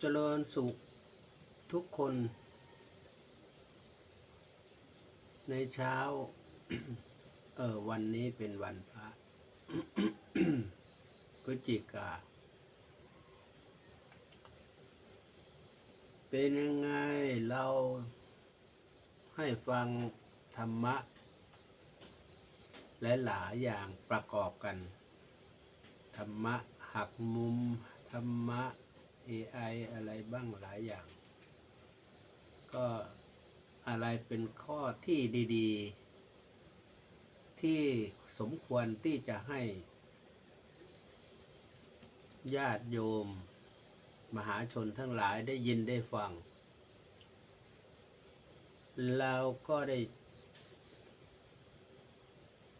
เจริญสุขทุกคน ในเช้า เออวันนี้เป็นวันพระพฤศจิกา เป็นยังไงเราให้ฟังธรรมะ และหลายๆอย่างประกอบกัน ธรรมะหักมุม ธรรมะ AI อะไรบ้างหลายอย่าง ก็อะไรเป็นข้อที่ดีๆ ที่สมควรที่จะให้ ญาติโยม มหาชนทั้งหลายได้ยินได้ฟัง เราก็ได้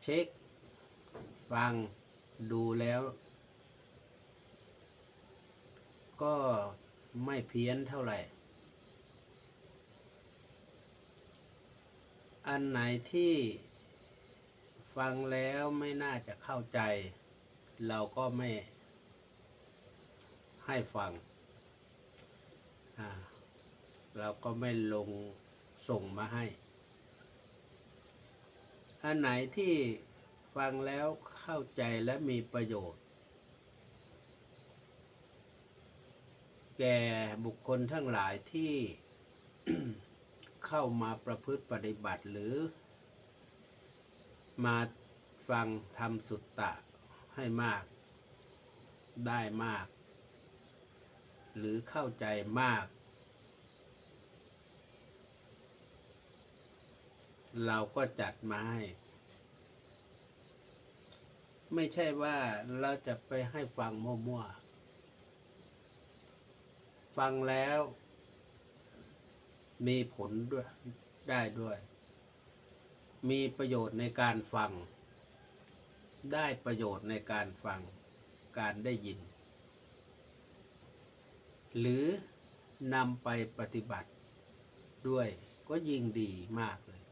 เช็คฟังดูแล้ว ก็ไม่เพี้ยนเท่าไหร่ อันไหนที่ฟังแล้วไม่น่าจะเข้าใจ เราก็ไม่ให้ฟัง เราก็ไม่ลงส่งมาให้ อันไหนที่ฟังแล้วเข้าใจและมีประโยชน์ แก่บุคคลทั้งหลายที่เข้ามาประพฤติปฏิบัติหรือ มาฟังทำสุตตะให้มาก ได้มาก หรือเข้าใจมาก เราก็จัดมาให้ไม่ใช่ว่าเราจะไปให้ฟังมั่วๆ ฟังแล้ว มีผลด้วยได้ด้วย มีประโยชน์ในการฟัง ได้ประโยชน์ในการฟังการได้ยิน หรือนำไปปฏิบัติด้วยก็ยิ่งดีมากเลย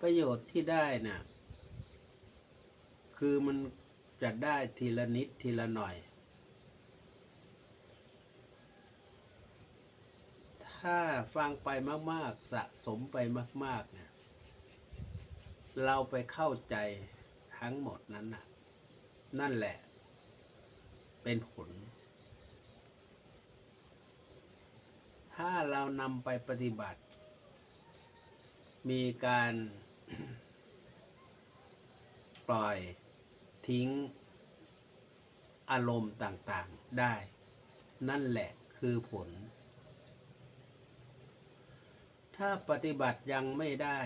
ประโยชน์ที่ได้น่ะ คือมันจะได้ทีละนิดทีละหน่อย ถ้าฟังไปมาก ๆ สะสมไปมาก ๆ เนี่ย เราไปเข้าใจทั้งหมดนั้นน่ะนั่นแหละ เป็นผล ถ้าเรานำไปปฏิบัติ มีการ ปล่อยทิ้งอารมณ์ต่างๆได้ นั่นแหละคือผล ถ้าปฏิบัติยังไม่ได้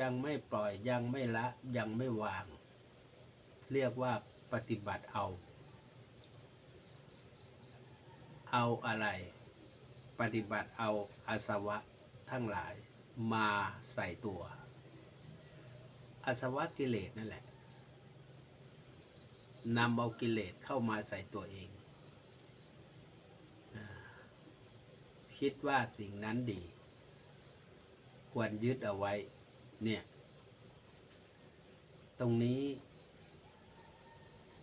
ยังไม่ปล่อยยังไม่ละยังไม่วาง เรียกว่าปฏิบัติเอา เอาอะไร ปฏิบัติเอาอาสวะทั้งหลายมาใส่ตัวอาสวะกิเลสนั่นแหละ นำเอากิเลสเข้ามาใส่ตัวเอง คิดว่าสิ่งนั้นดี ควรยึดเอาไว้ เนี่ย ตรงนี้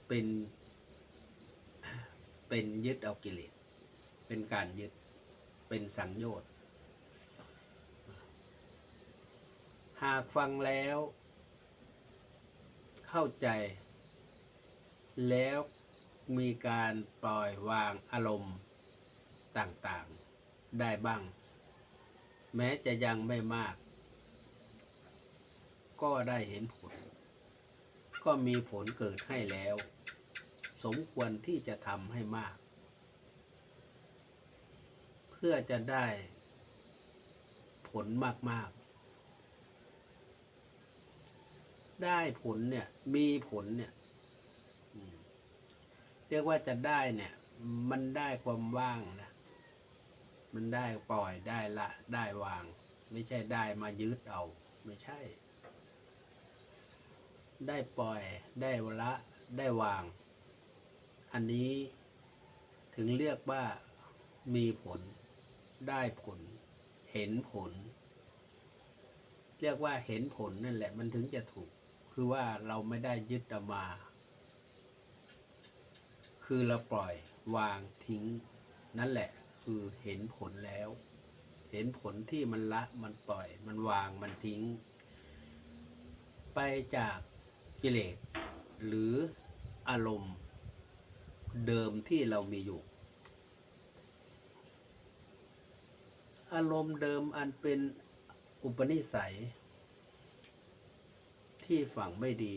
เป็นเป็นยึดเอากิเลส เป็นการยึด เป็นสังโยชน์ หากฟังแล้ว เข้าใจ แล้วมีการปล่อยวางอารมณ์ต่างๆได้บ้าง แม้จะยังไม่มาก ก็ได้เห็นผล ก็มีผลเกิดให้แล้ว สมควรที่จะทำให้มาก เพื่อจะได้ผลมากๆ ได้ผลเนี่ย มีผลเนี่ย รียกว่าจะได้เนี่ย มันได้ความว่างนะ มันได้ปล่อยได้ละได้วาง ไม่ใช่ได้มายึดเอา ไม่ใช่ ได้ปล่อยได้ละ ได้วาง อันนี้ถึงเรียกว่ามีผล ได้ผล เห็นผล เรียกว่าเห็นผลนั่นแหละ มันถึงจะถูก คือว่าเราไม่ได้ยึดมา คือเราปล่อยวางทิ้ง นั่นแหละคือเห็นผลแล้ว เห็นผลที่มันละมันปล่อย มันวางมันทิ้ง ไปจากกิเลสหรืออารมณ์เดิมที่เรามีอยู่ อารมณ์เดิมอันเป็นอุปนิสัย ที่ฝังไม่ดี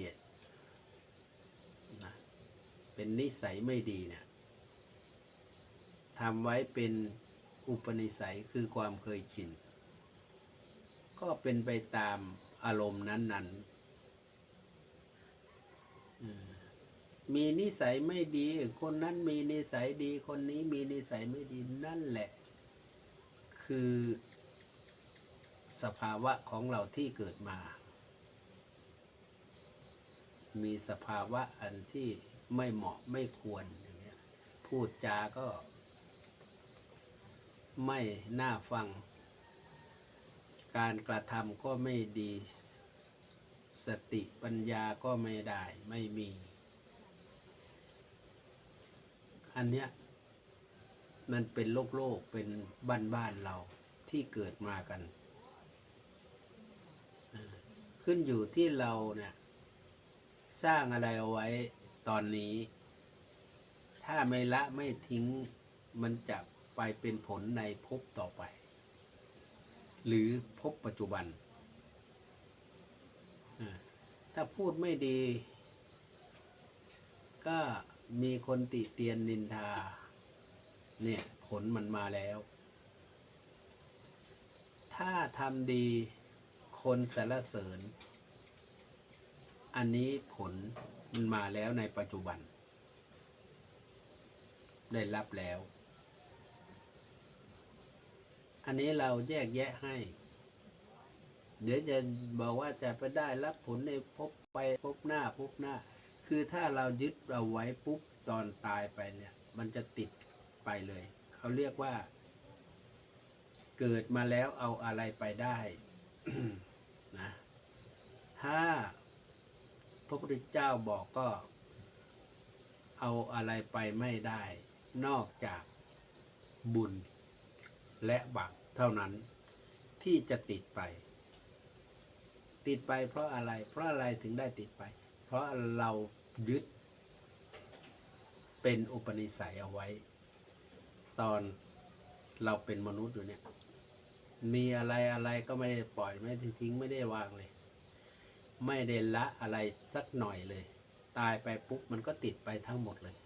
เป็นนิสัยไม่ดีเนี่ยทำไว้เป็นอุปนิสัยคือความเคยชิน ก็เป็นไปตามอารมณ์นั้นๆ มีนิสัยไม่ดี คนนั้นมีนิสัยดี คนนี้มีนิสัยไม่ดีนั่นแหละ คือสภาวะของเราที่เกิดมา มีสภาวะอันที่ไม่เหมาะไม่ควรอย่างเงี้ยพูดจาก็ ไม่น่าฟัง การกระทำก็ไม่ดี สติปัญญาก็ไม่ได้ไม่มี อันเนี้ยมันเป็นโลกโลกเป็นบ้านบ้านเราที่เกิดมากัน ขึ้นอยู่ที่เราเนี่ย สร้างอะไรเอาไว้ตอนนี้ ถ้าไม่ละไม่ทิ้งมันจะไปเป็นผลในภพต่อไป หรือภพปัจจุบัน ถ้าพูดไม่ดี ก็มีคนติเตียนนินทา เนี่ยผลมันมาแล้ว ถ้าทำดีคนสรรเสริญ อันนี้ผลมันมาแล้วในปัจจุบัน ได้รับแล้ว อันนี้เราแยกแยะให้ เดี๋ยวจะบอกว่าจะไปได้รับผลในพบไปพบหน้าพบหน้า คือถ้าเรายึดเราไว้ปุ๊บตอนตายไปเนี่ย มันจะติดไปเลย เขาเรียกว่า เกิดมาแล้วเอาอะไรไปได้นะถ้า พระพุทธเจ้าบอกก็ เอาอะไรไปไม่ได้ นอกจากบุญและบาปเท่านั้นที่จะติดไป ติดไปเพราะอะไร เพราะอะไรถึงได้ติดไป เพราะเรายึด เป็นอุปนิสัยเอาไว้ ตอนเราเป็นมนุษย์อยู่เนี่ย มีอะไรอะไรก็ไม่ได้ปล่อยไม่ได้ทิ้งไม่ได้วางเลย ไม่ได้ละอะไรสักหน่อยเลย ตายไปปุ๊บมันก็ติดไปทั้งหมดเลย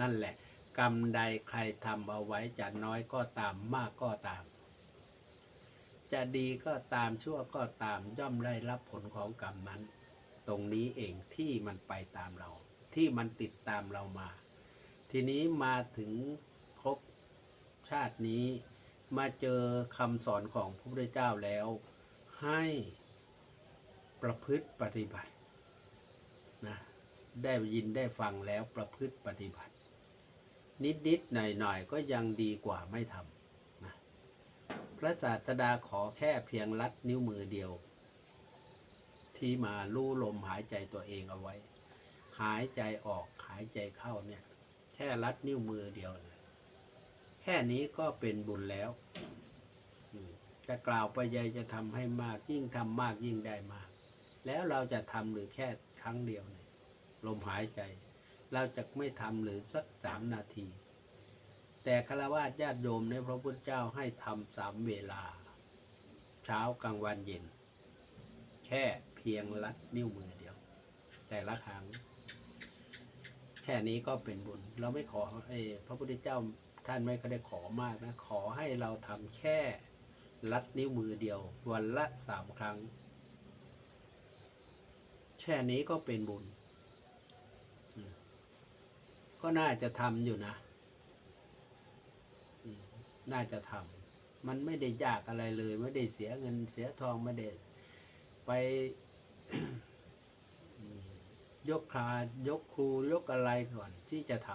นั่นแหละ กรรมใดใครทำเอาไว้จะน้อยก็ตามมากก็ตาม จะดีก็ตามชั่วก็ตามย่อมได้รับผลของกรรมนั้น ตรงนี้เองที่มันไปตามเรา ที่มันติดตามเรามา ทีนี้มาถึงภพชาตินี้มาเจอคำสอนของพระพุทธเจ้าแล้ว ให้ ประพฤติปฏิบัตินะได้ยินได้ฟังแล้วประพฤติปฏิบัติ นิดๆหน่อยๆก็ยังดีกว่าไม่ทำนะพระศาสดาขอแค่เพียงลัดนิ้วมือเดียว ที่มาลู่ลมหายใจตัวเองเอาไว้ หายใจออกหายใจเข้าเนี่ย แค่ลัดนิ้วมือเดียวเลยแค่นี้ก็เป็นบุญแล้วจะกล่าวไปใหญ่จะทำให้มากยิ่งทำมากยิ่งได้มาก แล้วเราจะทำหรือแค่ครั้งเดียวเนี่ยลมหายใจ เราจะไม่ทำหรือสักสามนาที แต่คารวะญาติโยมในพระพุทธเจ้าให้ทำสามเวลา เช้ากลางวันเย็น แค่เพียงลัดนิ้วมือเดียว แต่ละครั้ง แค่นี้ก็เป็นบุญ เราไม่ขอเออพระพุทธเจ้าท่านไม่ก็ได้ขอมากนะ ขอให้เราทำแค่ลัดนิ้วมือเดียว วันละสามครั้ง แค่นี้ก็เป็นบุญ ก็น่าจะทำอยู่นะ น่าจะทำมันไม่ได้ยากอะไรเลย ไม่ได้เสียเงินเสียทองไม่ได้ไปยกคายกครูยกอะไรก่อนที่จะท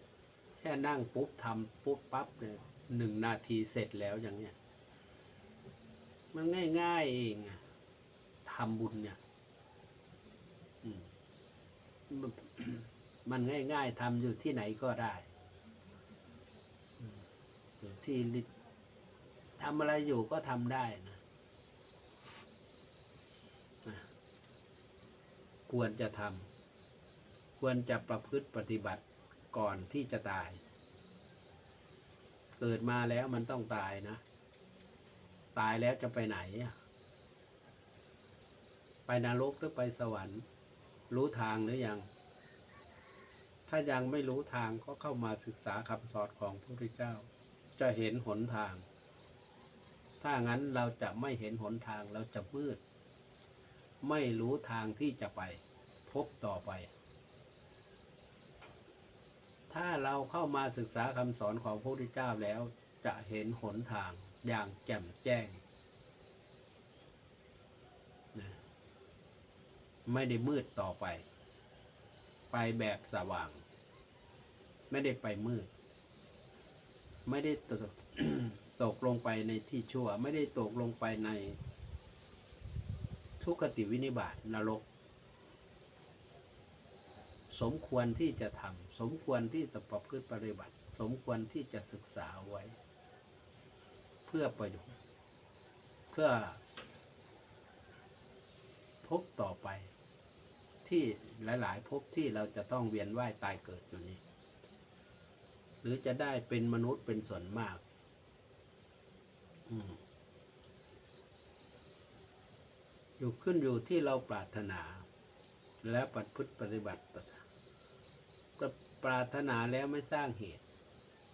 ำแค่นั่งปุ๊บทำปุ๊บปั๊บเนี่ยหนึ่งนาทีเสร็จแล้วอย่างเนี้ยมันง่ายๆเองทำบุญเนี่ย มันง่ายๆทำอยู่ที่ไหนก็ได้อยู่ที่ทำอะไรอยู่ก็ทำได้นะควรจะทำควรจะประพฤติปฏิบัติก่อนที่จะตาย เกิดมาแล้วมันต้องตายนะ ตายแล้วจะไปไหน ไปนรกหรือไปสวรรค์ รู้ทางหรือยัง ถ้ายังไม่รู้ทางก็เข้ามาศึกษาคำสอนของพระพุทธเจ้า จะเห็นหนทาง ถ้างั้นเราจะไม่เห็นหนทางเราจะมืด ไม่รู้ทางที่จะไป พบต่อไป ถ้าเราเข้ามาศึกษาคำสอนของพระพุทธเจ้าแล้วจะเห็นหนทางอย่างแจ่มแจ้งนะ ไม่ได้มืดต่อไป ไปแบบสว่าง ไม่ได้ไปมืด ไม่ได้ตกตกลงไปในที่ชั่ว ไม่ได้ตกลงไปใน ทุกขติวินิบาตนรก สมควรที่จะทำสมควรที่จะประพฤติปฏิบัติ สมควรที่จะศึกษาไว้ เพื่อประโยชน์ เพื่อ พบต่อไป ที่หลายๆพบที่เราจะต้องเวียนว่ายตายเกิดอยู่นี้ หรือจะได้เป็นมนุษย์เป็นส่วนมากอยู่ขึ้นอยู่ที่เราปรารถนา และปฏิพฤติปฏิบัติก็ปรารถนาแล้วไม่สร้างเหตุ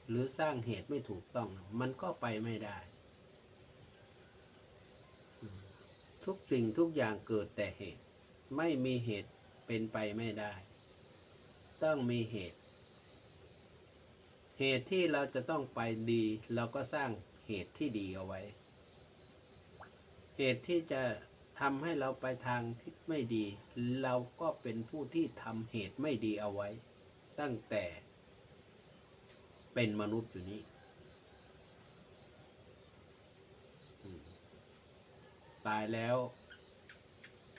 หรือสร้างเหตุไม่ถูกต้อง มันก็ไปไม่ได้อืม ทุกสิ่งทุกอย่างเกิดแต่เหตุ ไม่มีเหตุเป็นไปไม่ได้ ต้องมีเหตุ เหตุที่เราจะต้องไปดี เราก็สร้างเหตุที่ดีเอาไว้ เหตุที่จะทำให้เราไปทางที่ไม่ดี เราก็เป็นผู้ที่ทำเหตุไม่ดีเอาไว้ ตั้งแต่เป็นมนุษย์อยู่นี้อืม ตายแล้ว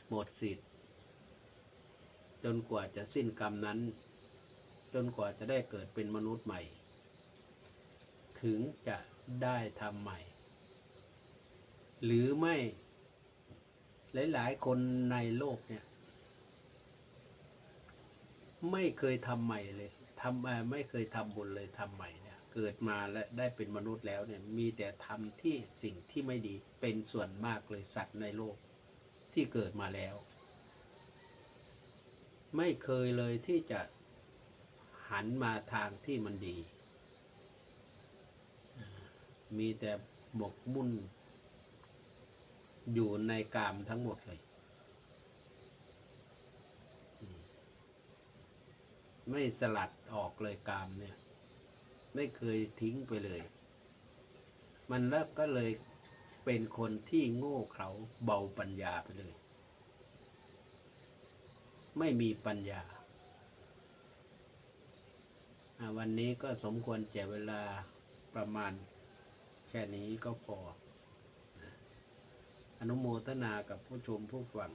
หมดสิทธิ์ จนกว่าจะสิ้นกรรมนั้น จนกว่าจะได้เกิดเป็นมนุษย์ใหม่ ถึงจะได้ทำใหม่ หรือไม่ หลาย ๆ คนในโลกเนี่ย ไม่เคยทำใหม่เลยทำไม่เคยทำบุญเลยทำใหม่เนี่ย เกิดมาและได้เป็นมนุษย์แล้วเนี่ยมีแต่ทำที่สิ่งที่ไม่ดีเป็นส่วนมากเลยสัตว์ในโลกที่เกิดมาแล้ว ไม่เคยเลยที่จะหันมาทางที่มันดี มีแต่หมกมุ่น อยู่ในกามทั้งหมดเลย ไม่สลัดออกเลยกามเนี่ย ไม่เคยทิ้งไปเลย มันแล้วก็เลยเป็นคนที่โง่เขลาเบาปัญญาไปเลย ไม่มีปัญญา วันนี้ก็สมควรแก่เวลาประมาณ แค่นี้ก็พอ อนุโมทนากับผู้ชมผู้ฟัง